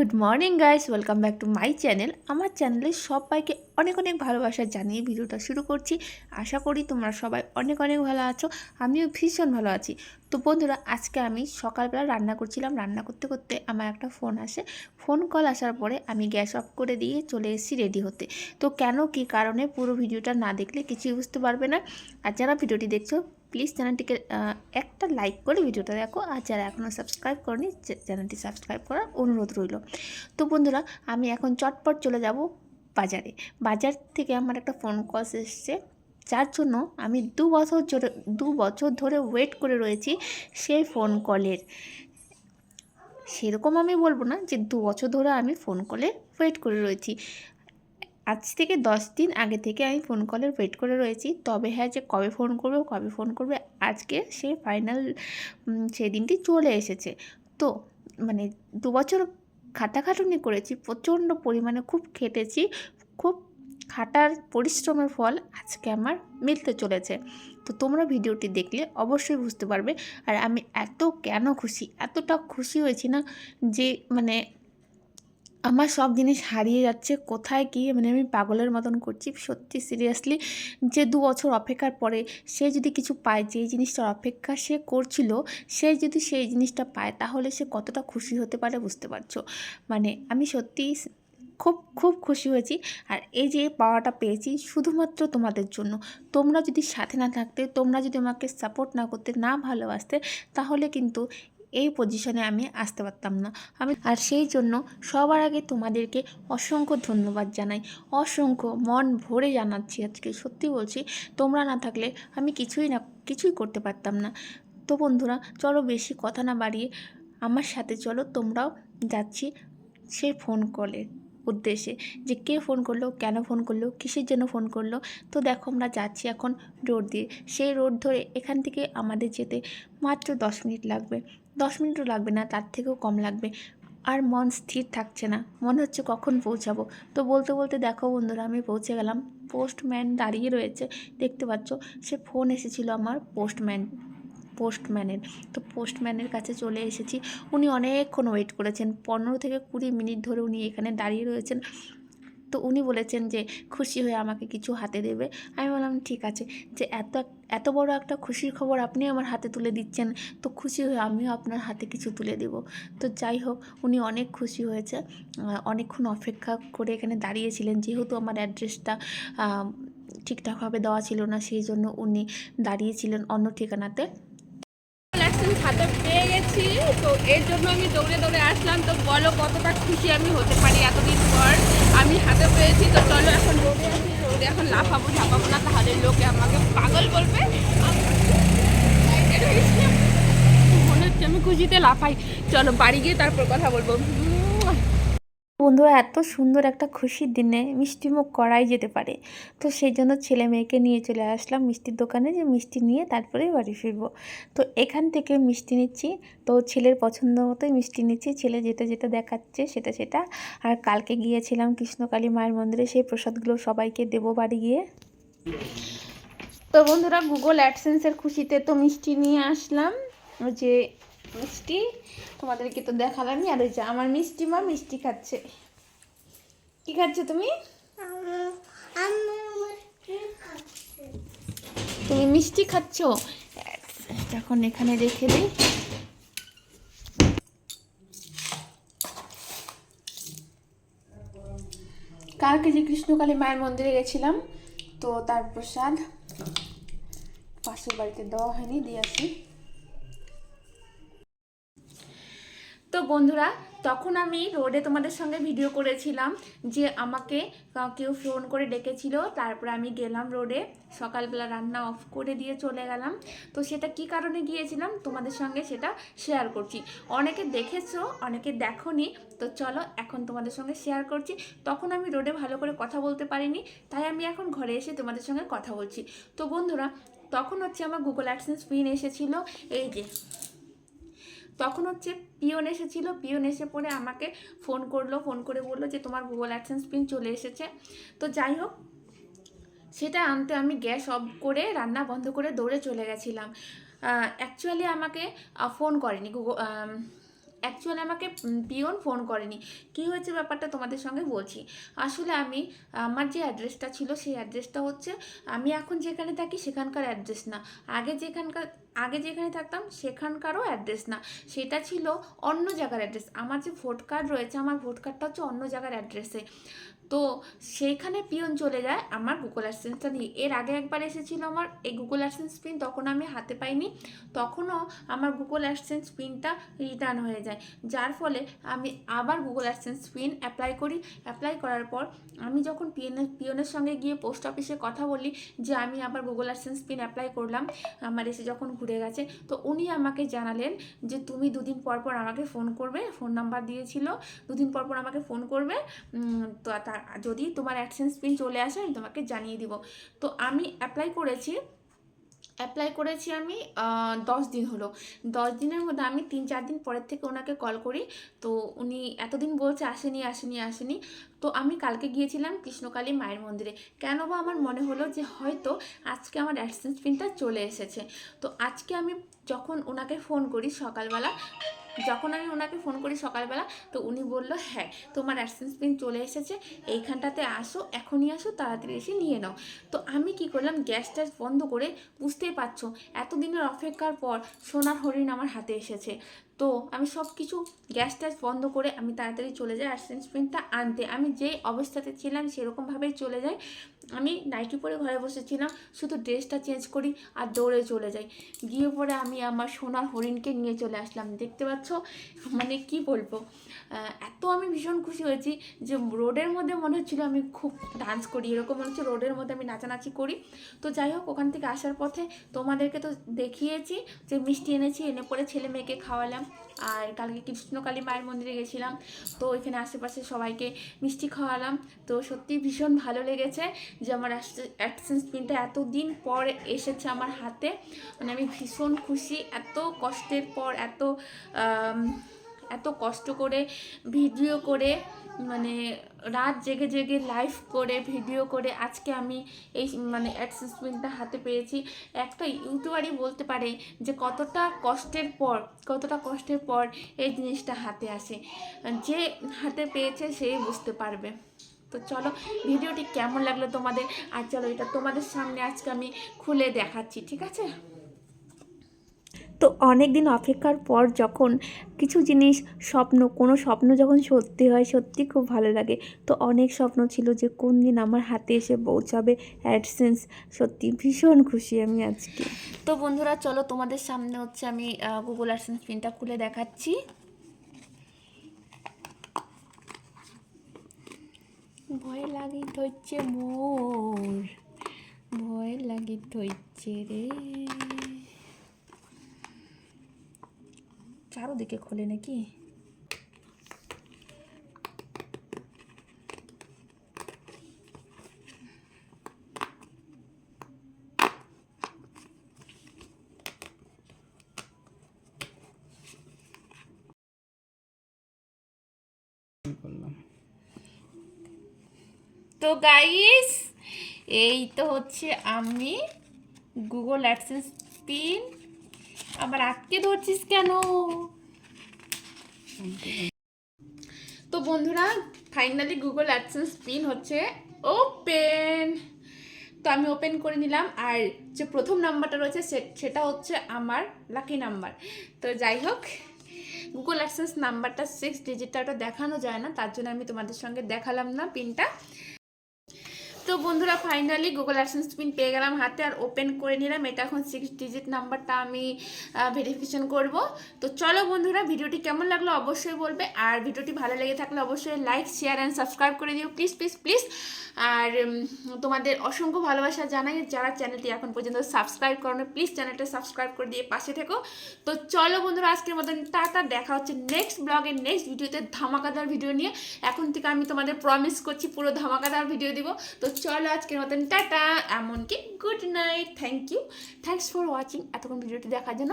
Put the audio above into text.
Good morning guys welcome back to my channel আমার চ্যানেলে সবাইকে অনেক অনেক ভালোবাসা জানিয়ে ভিডিওটা শুরু করছি। আশা করি তোমরা সবাই অনেক অনেক ভালো আছো। আমিও ভীষণ ভালো আছি। তো বন্ধুরা, আজকে আমি সকালবেলা রান্না করছিলাম। রান্না করতে করতে আমার একটা ফোন আসে। ফোন কল আসার পরে আমি গ্যাস অফ করে দিয়ে চলে এসেছি রেডি হতে। তো কেন, কি কারণে পুরো ভিডিওটা না দেখলে কিছুই বুঝতে পারবে না। আর যারা ভিডিওটি দেখছ প্লিজ চ্যানেলটিকে একটা লাইক করে ভিডিওটা দেখো। আর যারা এখনও সাবস্ক্রাইব করনি চ্যানেলটি সাবস্ক্রাইব করার অনুরোধ রইল। তো বন্ধুরা, আমি এখন চটপট চলে যাব বাজারে। বাজার থেকে আমার একটা ফোন কল এসছে, যার জন্য আমি দু বছর ধরে, দু বছর ধরে ওয়েট করে রয়েছি সেই ফোন কলের। সেরকম আমি বলব না যে দু বছর ধরে আমি ফোন কলে ওয়েট করে রয়েছি। আজ থেকে দশ দিন আগে থেকে আমি ফোন কলের ওয়েট করে রয়েছি। তবে হ্যাঁ যে কবে ফোন করবে, কবে ফোন করবে, আজকে সে ফাইনাল সেই দিনটি চলে এসেছে। তো মানে দু বছর খাটাখাটুনি করেছি, প্রচণ্ড পরিমাণে খুব খেটেছি, খুব খাটার পরিশ্রমের ফল আজকে আমার মিলতে চলেছে। তো তোমরা ভিডিওটি দেখলে অবশ্যই বুঝতে পারবে। আর আমি এত কেন খুশি, এতটা খুশি হয়েছি না যে মানে আমার সব জিনিস হারিয়ে যাচ্ছে, কোথায় কি? মানে আমি পাগলের মতন করছি। সত্যি সিরিয়াসলি যে দু বছর অপেক্ষার পরে সে যদি কিছু পায়, যেই জিনিসটার অপেক্ষা সে করছিল, সে যদি সেই জিনিসটা পায়, তাহলে সে কতটা খুশি হতে পারে বুঝতে পারছ? মানে আমি সত্যি খুব খুব খুশি হয়েছি। আর এই যে পাওয়াটা পেয়েছি শুধুমাত্র তোমাদের জন্য। তোমরা যদি সাথে না থাকতে, তোমরা যদি আমাকে সাপোর্ট না করতে, না ভালোবাসতে, তাহলে কিন্তু এই পজিশনে আমি আসতে পারতাম না। আমি আর সেই জন্য সবার আগে তোমাদেরকে অসংখ্য ধন্যবাদ জানাই। অসংখ্য মন ভরে জানাচ্ছি আজকে। সত্যি বলছি, তোমরা না থাকলে আমি কিছুই না কিছুই করতে পারতাম না। তো বন্ধুরা, চলো বেশি কথা না বাড়িয়ে আমার সাথে চলো, তোমরাও যাচ্ছি সেই ফোন কলের উদ্দেশ্যে যে কে ফোন করল, কেন ফোন করল, কিসের জন্য ফোন করল। তো দেখো আমরা যাচ্ছি এখন রোড দিয়ে। সেই রোড ধরে এখান থেকে আমাদের যেতে মাত্র দশ মিনিট লাগবে। দশ মিনিটও লাগবে না, তার থেকেও কম লাগবে। আর মন স্থির থাকছে না। মনে হচ্ছে কখন পৌঁছাবো। তো বলতে বলতে দেখো বন্ধুরা, আমি পৌঁছে গেলাম। পোস্টম্যান দাঁড়িয়ে রয়েছে। দেখতে পাচ্ছ, সে ফোন এসেছিল আমার পোস্টম্যান পোস্টম্যানের। তো পোস্টম্যানের কাছে চলে এসেছি। উনি অনেকক্ষণ ওয়েট করেছেন। পনেরো থেকে কুড়ি মিনিট ধরে উনি এখানে দাঁড়িয়ে রয়েছেন। তো উনি বলেছেন যে, খুশি হয়ে আমাকে কিছু হাতে দেবে। আমি বললাম, ঠিক আছে। যে, এত এত বড় একটা খুশির খবর আপনি আমার হাতে তুলে দিচ্ছেন। তো খুশি হয়ে আমিও আপনার হাতে কিছু তুলে দেব। তো যাই হোক, উনি অনেক খুশি হয়েছে। অনেকক্ষণ অপেক্ষা করে এখানে দাঁড়িয়েছিলেন। যেহেতু আমার অ্যাড্রেসটা ঠিকঠাকভাবে দেওয়া ছিল না, সেই জন্য উনি দাঁড়িয়েছিলেন অন্য ঠিকানাতে। গেছি তো এর জন্য আমি দৌড়ে দৌড়ে আসলাম। তো বলো কতটা খুশি আমি হতে পারি এতদিন পর। আমি হাতে পেয়েছি। তো চলো এখন দৌড়ে আসি। দৌড়ে এখন লাফাবো ঝাপাবো না। তাহলে লোকে আমাকে পাগল বলবে। মনে হচ্ছে আমি খুশিতে লাফাই। চলো বাড়ি গিয়ে তারপর কথা বলব। বন্ধুরা, এত সুন্দর একটা খুশির দিনে মিষ্টি মুখ করাই যেতে পারে। তো সেই জন্য ছেলে মেয়েকে নিয়ে চলে আসলাম মিষ্টির দোকানে যে মিষ্টি নিয়ে তারপরে বাড়ি ফিরবো। তো এখান থেকে মিষ্টি নিচ্ছি। তো ছেলের পছন্দ মতোই মিষ্টি নিচ্ছি। ছেলে যেটা যেটা দেখাচ্ছে সেটা সেটা। আর কালকে গিয়েছিলাম কৃষ্ণকালী মায়ের মন্দিরে, সেই প্রসাদগুলো সবাইকে দেবো বাড়ি গিয়ে। তো বন্ধুরা গুগল অ্যাডসেন্সের খুশিতে তো মিষ্টি নিয়ে আসলাম। যে মিষ্টি? তোমাদেরকে তো দেখালামই, আর ওই যে আমার মিষ্টি মা মিষ্টি খাচ্ছে। কি খাচ্ছে তুমি? তুমি মিষ্টি খাচ্ছ? এখন এখানে রেখে দিই। কালকে যে কৃষ্ণকালী মায়ের মন্দিরে গেছিলাম, তো তার প্রসাদ পাশের বাড়িতে দেওয়া হয়নি, দিয়ে আসি। বন্ধুরা, তখন আমি রোডে তোমাদের সঙ্গে ভিডিও করেছিলাম যে আমাকে কেউ ফোন করে ডেকেছিল। তারপরে আমি গেলাম রোডে, সকালবেলা রান্না অফ করে দিয়ে চলে গেলাম। তো সেটা কি কারণে গিয়েছিলাম? তোমাদের সঙ্গে সেটা শেয়ার করছি। অনেকে দেখেছ, অনেকে দেখোনি, তো চলো এখন তোমাদের সঙ্গে শেয়ার করছি। তখন আমি রোডে ভালো করে কথা বলতে পারিনি, তাই আমি এখন ঘরে এসে তোমাদের সঙ্গে কথা বলছি। তো বন্ধুরা, তখন হচ্ছে আমার গুগল অ্যাডসেন্স পিন এসেছিল। এই যে তখন হচ্ছে পিওন এসেছিল পিওন এসে পরে আমাকে ফোন করল ফোন করে বলল যে তোমার গুগল অ্যাডসেন্স পিন চলে এসেছে। তো যাই হোক, সেটা আনতে আমি গ্যাস অফ করে রান্না বন্ধ করে দৌড়ে চলে গেছিলাম। অ্যাকচুয়ালি আমাকে ফোন করেনি গুগল অ্যাকচুয়ালি আমাকে পিওন ফোন করেনি। কী হয়েছে ব্যাপারটা তোমাদের সঙ্গে বলছি। আসলে আমি, আমার যে অ্যাড্রেসটা ছিল, সেই অ্যাড্রেসটা হচ্ছে, আমি এখন যেখানে থাকি সেখানকার অ্যাড্রেস না। আগে যেখানকার আগে যেখানে থাকতাম সেখানকারও অ্যাড্রেস না। সেটা ছিল অন্য জায়গার অ্যাড্রেস আমার যে ভোট কার্ড রয়েছে, আমার ভোট কার্ডটা হচ্ছে অন্য জায়গার অ্যাড্রেসে তো সেইখানে পিয়ন চলে যায় আমার গুগল অ্যাডসেন্সটা নিয়ে। এর আগে একবার এসেছিল আমার এই গুগল অ্যাডসেন্স পিন তখন আমি হাতে পাইনি। তখনও আমার গুগল অ্যাডসেন্স পিনটা রিটার্ন হয়ে যায়। যার ফলে আমি আবার গুগল অ্যাডসেন্স পিন অ্যাপ্লাই করি। অ্যাপ্লাই করার পর আমি যখন পিএনের পিয়নের সঙ্গে গিয়ে পোস্ট অফিসে কথা বলি যে, আমি আবার গুগল অ্যাডসেন্স পিন অ্যাপ্লাই করলাম। আমার এসে যখন ঘুরে গেছে। তো উনি আমাকে জানালেন যে, তুমি দুদিন পর পর আমাকে ফোন করবে। ফোন নাম্বার দিয়েছিল। দুদিন পর পর আমাকে ফোন করবে। তো যদি তোমার অ্যাডসেন্স পিন চলে আসে, আমি তোমাকে জানিয়ে দিব। তো আমি অ্যাপ্লাই করেছি। অ্যাপ্লাই করেছি আমি দশ দিন হলো। দশ দিনের মধ্যে আমি তিন চার দিন পরের থেকে ওনাকে কল করি। তো উনি এতদিন বলছে, আসেনি আসেনি আসেনি। তো আমি কালকে গিয়েছিলাম কৃষ্ণকালী মায়ের মন্দিরে। কেন বা আমার মনে হলো যে হয়তো আজকে আমার অ্যাডসেন্স পিনটা চলে এসেছে। তো আজকে আমি যখন ওনাকে ফোন করি সকালবেলা যখন আমি ওনাকে ফোন করি সকালবেলা, তো উনি বলল হ্যাঁ তোমার অ্যাডসেন্স পিন চলে এসেছে, এইখানটাতে আসো, এখনই আসো, তাড়াতাড়ি এসে নিয়ে নাও। তো আমি কি করলাম, গ্যাস ট্যাস বন্ধ করে বুঝতেই পারছ, এতদিনের অপেক্ষার পর সোনার হরিণ আমার হাতে এসেছে। তো আমি সব কিছু গ্যাস ট্যাস বন্ধ করে আমি তাড়াতাড়ি চলে যাই অ্যাডসেন্স পিনটা আনতে। আমি যে অবস্থাতে ছিলাম সেরকমভাবেই চলে যাই। আমি নাইটি পরে ঘরে বসেছিলাম, শুধু ড্রেসটা চেঞ্জ করি আর দৌড়ে চলে যাই। গিয়ে পরে আমি আমার সোনার হরিণকে নিয়ে চলে আসলাম। দেখতে পাচ্ছ? মানে কি বলব? এত আমি ভীষণ খুশি হয়েছি যে রোডের মধ্যে মনে হচ্ছিল আমি খুব ডান্স করি। এরকম মনে হচ্ছে রোডের মধ্যে আমি নাচানাচি করি। তো যাই হোক, ওখান থেকে আসার পথে তোমাদেরকে তো দেখিয়েছি যে মিষ্টি এনেছি, এনে পরে ছেলে মেয়েকে খাওয়ালাম। আর কালকে কৃষ্ণকালী মায়ের মন্দিরে গেছিলাম, তো এখানে আশেপাশে সবাইকে মিষ্টি খাওয়ালাম। তো সত্যি ভীষণ ভালো লেগেছে যে আমার অ্যাডসেন্স পিনটা এতদিন পর এসেছে আমার হাতে। মানে আমি ভীষণ খুশি, এত কষ্টের পর, এত এত কষ্ট করে, ভিডিও করে মানে রাত জেগে জেগে লাইভ করে ভিডিও করে, আজকে আমি এই মানে অ্যাডসেন্স পিনটা হাতে পেয়েছি। একটা ইউটিউবারই বলতে পারে যে কতটা কষ্টের পর, কতটা কষ্টের পর এই জিনিসটা হাতে আসে। যে হাতে পেয়েছে সেই বুঝতে পারবে। তো চলো ভিডিওটি কেমন লাগল তোমাদের? আর চলো, এটা তোমাদের সামনে আজকে আমি খুলে দেখাচ্ছি, ঠিক আছে? তো অনেক দিন অপেক্ষার পর যখন কিছু জিনিস স্বপ্ন, কোনো স্বপ্ন যখন সত্যি হয় সত্যি খুব ভালো লাগে। তো অনেক স্বপ্ন ছিল যে কোন দিন আমার হাতে এসে পৌঁছাবে। অ্যাডসেন্স সত্যি ভীষণ খুশি আমি আজকে। তো বন্ধুরা, চলো তোমাদের সামনে হচ্ছে আমি গুগল অ্যাডসেন্স পিনটা খুলে দেখাচ্ছি। ভয় লাগে ধরছে মোর ভয় লাগে ধরছে রে। চারোদিকে খোলে নাকি? তো গাইস এই তো হচ্ছে আমি গুগল অ্যাডসেন্স পিন আবার আটকে ধরছিস কেন? তো বন্ধুরা ফাইনালি গুগল অ্যাডসেন্স পিন হচ্ছে ওপেন তো আমি ওপেন করে নিলাম, আর যে প্রথম নাম্বারটা রয়েছে সেটা হচ্ছে আমার লাকি নাম্বার তো যাই হোক গুগল অ্যাক্সেস নাম্বারটা সিক্স ডিজিটটা ওটা দেখানো যায় না, তার জন্য আমি তোমাদের সঙ্গে দেখালাম না পিনটা তো বন্ধুরা ফাইনালি গুগল অ্যাডসেন্স পিন পেয়ে গেলাম হাতে আর ওপেন করে নিলাম। এটা এখন সিক্স ডিজিট নাম্বারটা আমি ভেরিফিকেশন করব। তো চলো বন্ধুরা, ভিডিওটি কেমন লাগল অবশ্যই বলবে। আর ভিডিওটি ভালো লেগে থাকলে অবশ্যই লাইক শেয়ার অ্যান্ড সাবস্ক্রাইব করে দিও। প্লিজ প্লিজ প্লিজ আর তোমাদের অসংখ্য ভালোবাসা জানাই। যারা চ্যানেলটি এখন পর্যন্ত সাবস্ক্রাইব করো প্লিজ চ্যানেলটা সাবস্ক্রাইব করে দিয়ে পাশে থেকো। তো চলো বন্ধুরা, আজকের মতন টাটা। দেখা হচ্ছে নেক্সট ব্লগের নেক্সট ভিডিওতে ধামাকাদার ভিডিও নিয়ে। এখন থেকে আমি তোমাদের প্রমিস করছি, পুরো ধামাকাদার ভিডিও দিব। তো চলো আজকের মতন, টাটা। এমনকি good night thank you thanks for watching এতক্ষণ ভিডিওটি দেখার জন্য